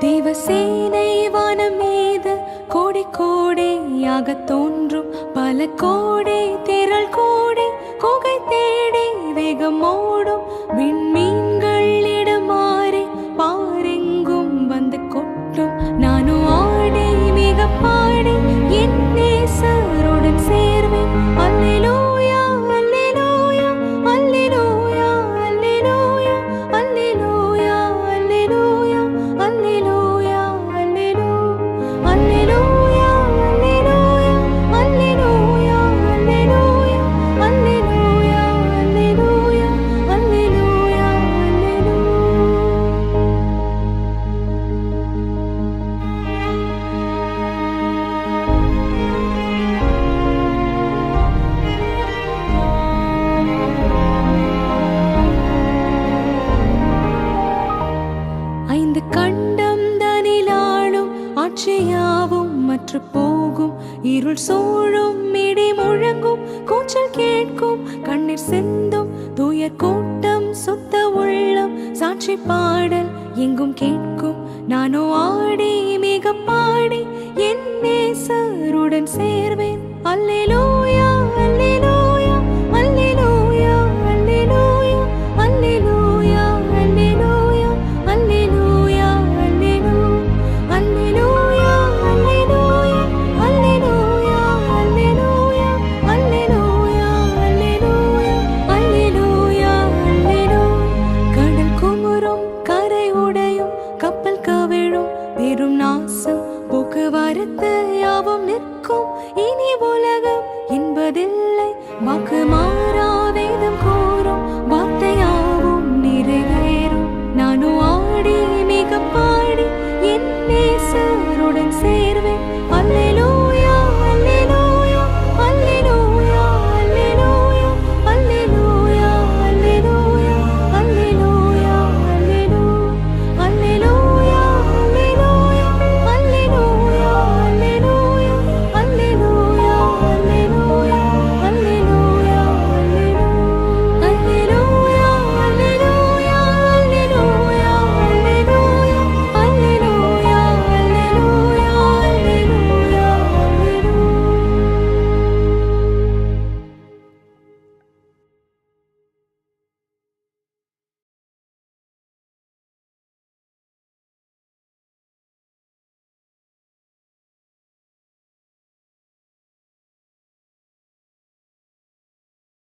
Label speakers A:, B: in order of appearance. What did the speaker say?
A: தேவசேனை வானம் மீது கோடி கோடியாக தோன்றும். பல கோடி திரள் கோடி குகை தேடி வேகம் ஓடும். விண்மீன்கள் இடமாறி பாரெங்கும் வந்து கொட்டும். நானும் ஆடி மிக பாடி என் நேசம் இருள் சூழும் இடி முழங்கும் கூச்சல் கேட்கும் கண்ணீர் சிந்தும் தூய கூட்டம் சுத்த உள்ளம் சாட்சி பாடல் எங்கும் கேட்கும். நானோ ஆடி மிக பாடி என் நேசருடன் சேர்வேன்.